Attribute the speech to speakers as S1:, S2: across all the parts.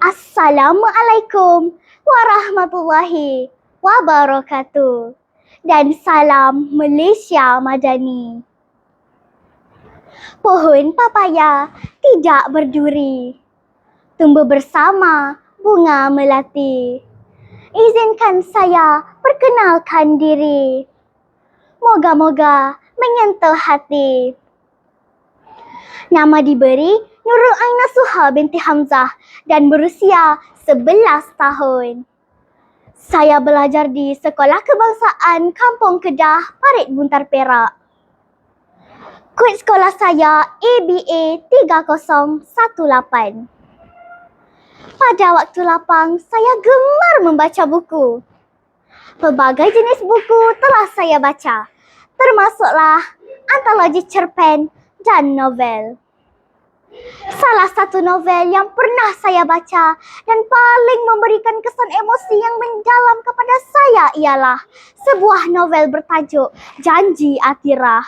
S1: Assalamualaikum warahmatullahi wabarakatuh. Dan salam Malaysia Madani. Pohon papaya tidak berduri. Tumbuh bersama bunga melati. Izinkan saya perkenalkan diri. Moga-moga menyentuh hati. Nama diberi Nurul Aina Suha binti Hamzah dan berusia 11 tahun. Saya belajar di Sekolah Kebangsaan Kampung Kedah, Parit Buntar Perak. Kod sekolah saya ABA 3018. Pada waktu lapang, saya gemar membaca buku. Pelbagai jenis buku telah saya baca, termasuklah antologi cerpen dan novel. Salah satu novel yang pernah saya baca dan paling memberikan kesan emosi yang mendalam kepada saya ialah sebuah novel bertajuk Janji Atirah.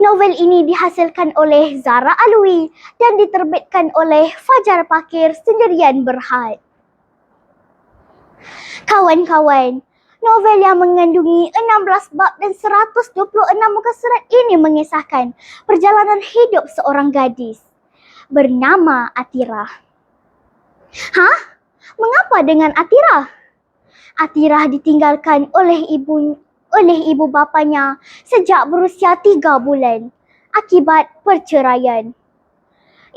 S1: Novel ini dihasilkan oleh Zara Alwi dan diterbitkan oleh Fajar Pakir Sendirian Berhad. Kawan-kawan, Novel yang mengandungi 16 bab dan 126 muka surat ini mengisahkan perjalanan hidup seorang gadis bernama Atirah. Hah? Mengapa dengan Atirah? Atirah ditinggalkan oleh ibu oleh ibu bapanya sejak berusia tiga bulan akibat perceraian.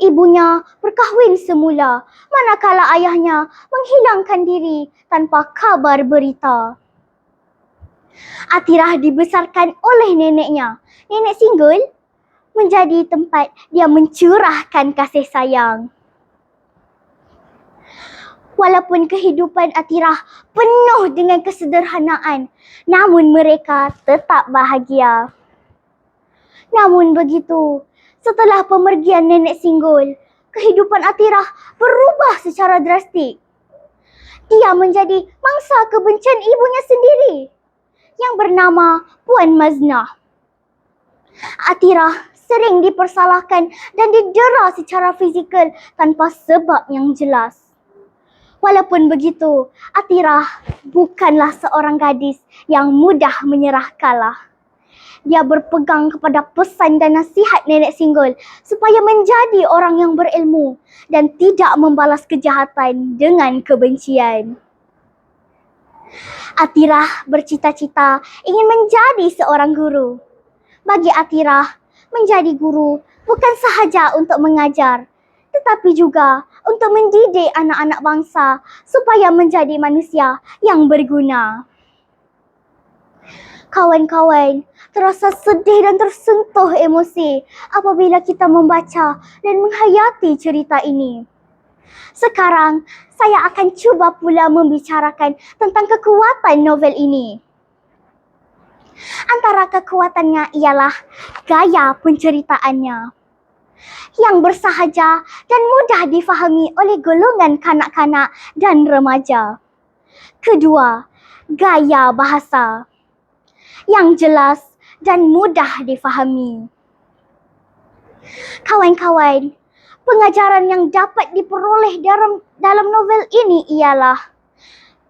S1: Ibunya berkahwin semula manakala ayahnya menghilangkan diri tanpa kabar berita. Atirah dibesarkan oleh neneknya, nenek singgul, menjadi tempat dia mencurahkan kasih sayang. Walaupun kehidupan Atirah penuh dengan kesederhanaan, namun mereka tetap bahagia. Namun begitu, setelah pemergian nenek singgul, kehidupan Atirah berubah secara drastik. Dia menjadi mangsa kebencian ibunya sendiri yang bernama Puan Maznah. Atirah sering dipersalahkan dan didera secara fizikal tanpa sebab yang jelas. Walaupun begitu, Atirah bukanlah seorang gadis yang mudah menyerah kalah. Dia berpegang kepada pesan dan nasihat nenek singgul supaya menjadi orang yang berilmu dan tidak membalas kejahatan dengan kebencian. Atirah bercita-cita ingin menjadi seorang guru. Bagi Atirah, menjadi guru bukan sahaja untuk mengajar, tetapi juga untuk mendidik anak-anak bangsa supaya menjadi manusia yang berguna. Kawan-kawan, terasa sedih dan tersentuh emosi apabila kita membaca dan menghayati cerita ini. Sekarang, saya akan cuba pula membicarakan tentang kekuatan novel ini. Antara kekuatannya ialah gaya penceritaannya yang bersahaja dan mudah difahami oleh golongan kanak-kanak dan remaja. Kedua, gaya bahasa yang jelas dan mudah difahami. Kawan-kawan, pengajaran yang dapat diperoleh dalam dalam novel ini ialah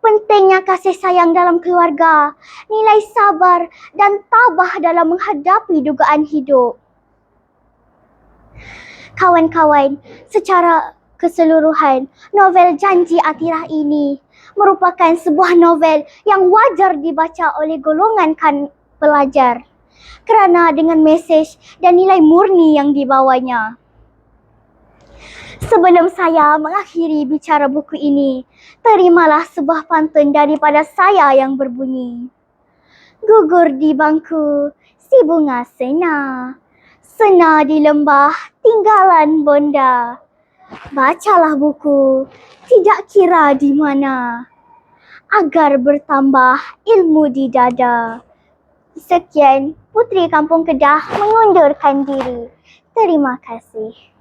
S1: pentingnya kasih sayang dalam keluarga, nilai sabar dan tabah dalam menghadapi dugaan hidup. Kawan-kawan, secara keseluruhan, novel Janji Atirah ini merupakan sebuah novel yang wajar dibaca oleh golongan kan pelajar kerana dengan mesej dan nilai murni yang dibawanya. Sebelum saya mengakhiri bicara buku ini, terimalah sebuah pantun daripada saya yang berbunyi. Gugur di bangku, si bunga sena. Sena di lembah, tinggalan bonda. Bacalah buku, tidak kira di mana. Agar bertambah ilmu di dada. Sekian, Putri Kampung Kedah mengundurkan diri. Terima kasih.